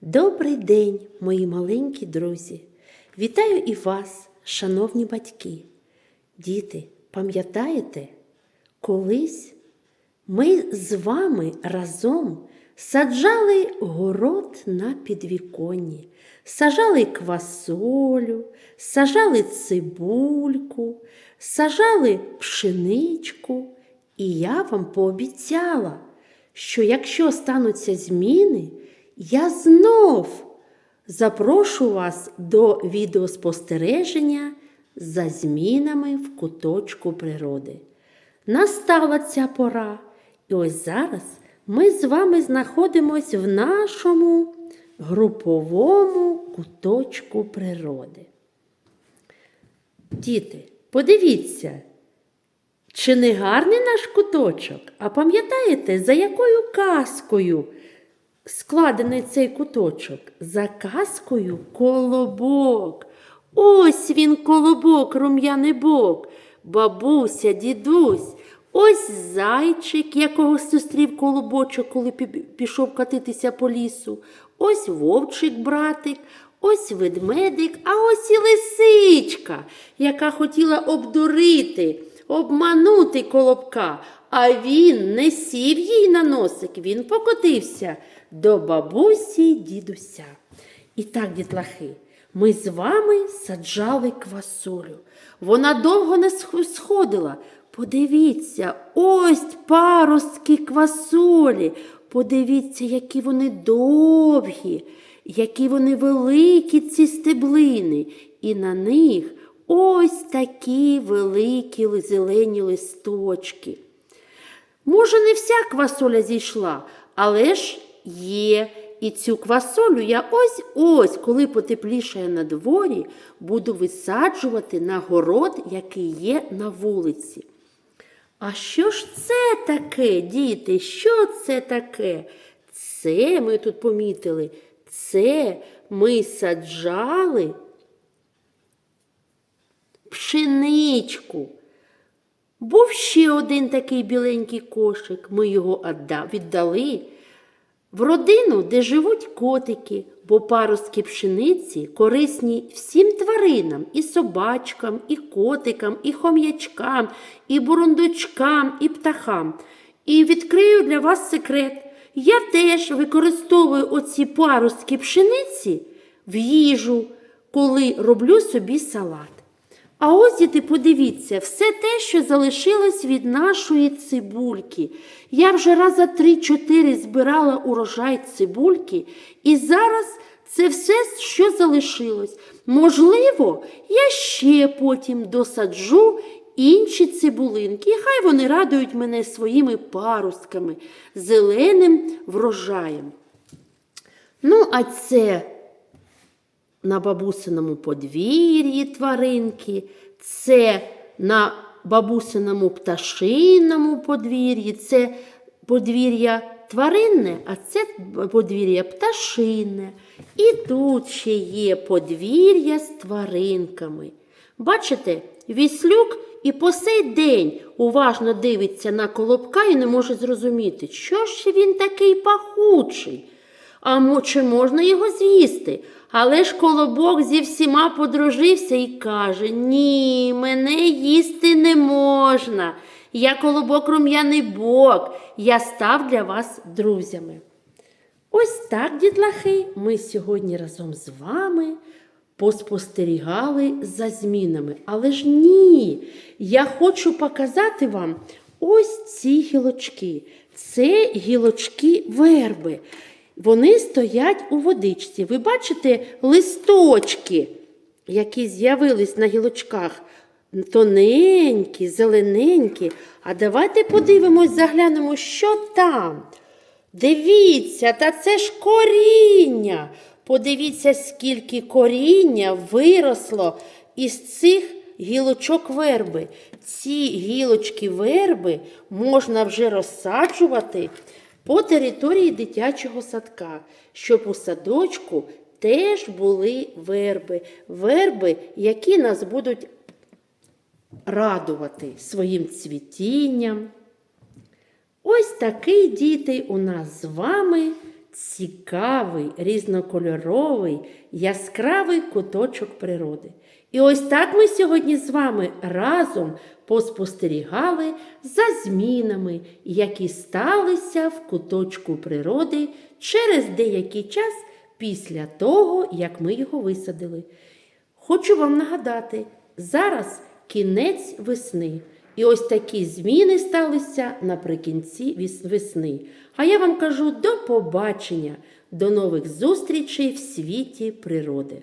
Добрий день, мої маленькі друзі! Вітаю і вас, шановні батьки. Діти, пам'ятаєте, колись ми з вами разом саджали город на підвіконні, сажали квасолю, сажали цибульку, сажали пшеничку. І я вам пообіцяла, що якщо стануться зміни, я знов запрошу вас до відеоспостереження за змінами в куточку природи. Настала ця пора, і ось зараз ми з вами знаходимося в нашому груповому куточку природи. Діти, подивіться, чи не гарний наш куточок? А пам'ятаєте, за якою казкою складений цей куточок? За казкою колобок. Ось він колобок, рум'яний бок, бабуся, дідусь. Ось зайчик, якого зустрів колобочок, коли пішов катитися по лісу. Ось вовчик, братик, ось ведмедик, а ось і лисичка, яка хотіла обдурити, обманути колобка. А він не сів їй на носик, він покотився до бабусі й дідуся. І так, дітлахи, ми з вами саджали квасолю. Вона довго не сходила. Подивіться, ось паростки квасолі. Подивіться, які вони довгі, які вони великі, ці стеблини. І на них ось такі великі зелені листочки. Може, не вся квасоля зійшла, але ж є. І цю квасолю я ось ось, коли потеплішає на дворі, буду висаджувати на город, який є на вулиці. А що ж це таке, діти? Що це таке? Це ми тут помітили. Це ми саджали пшеничку. Був ще один такий біленький кошик. Ми його віддали в родину, де живуть котики, бо паростки пшениці корисні всім тваринам, і собачкам, і котикам, і хом'ячкам, і бурундучкам, і птахам. І відкрию для вас секрет. Я теж використовую оці паростки пшениці в їжу, коли роблю собі салат. А ось діти, подивіться, все те, що залишилось від нашої цибульки. Я вже раза три-чотири збирала урожай цибульки, і зараз це все, що залишилось. Можливо, я ще потім досаджу інші цибулинки, і хай вони радують мене своїми парустками, зеленим врожаєм. Ну, а це на бабусиному подвір'ї тваринки, це на бабусиному пташиному подвір'ї, це подвір'я тваринне, а це подвір'я пташинне. І тут ще є подвір'я з тваринками. Бачите, віслюк і по сей день уважно дивиться на колобка і не може зрозуміти, що ж він такий пахучий. А чи можна його з'їсти? Але ж колобок зі всіма подружився і каже: Ні, мене їсти не можна. Я колобок рум'яний бок, я став для вас друзями. Ось так, дітлахи, ми сьогодні разом з вами поспостерігали за змінами. Але ж ні, я хочу показати вам ось ці гілочки. Це гілочки верби. Вони стоять у водичці. Ви бачите листочки, які з'явились на гілочках. Тоненькі, зелененькі. А давайте подивимось, заглянемо, що там. Дивіться, та це ж коріння. Подивіться, скільки коріння виросло із цих гілочок верби. Ці гілочки верби можна вже розсаджувати по території дитячого садка, щоб у садочку теж були верби. Верби, які нас будуть радувати своїм цвітінням. Ось такий діти у нас з вами цікавий, різнокольоровий, яскравий куточок природи. І ось так ми сьогодні з вами разом поспостерігали за змінами, які сталися в куточку природи через деякий час після того, як ми його висадили. Хочу вам нагадати, зараз кінець весни. І ось такі зміни сталися наприкінці весни. А я вам кажу до побачення, до нових зустрічей в світі природи.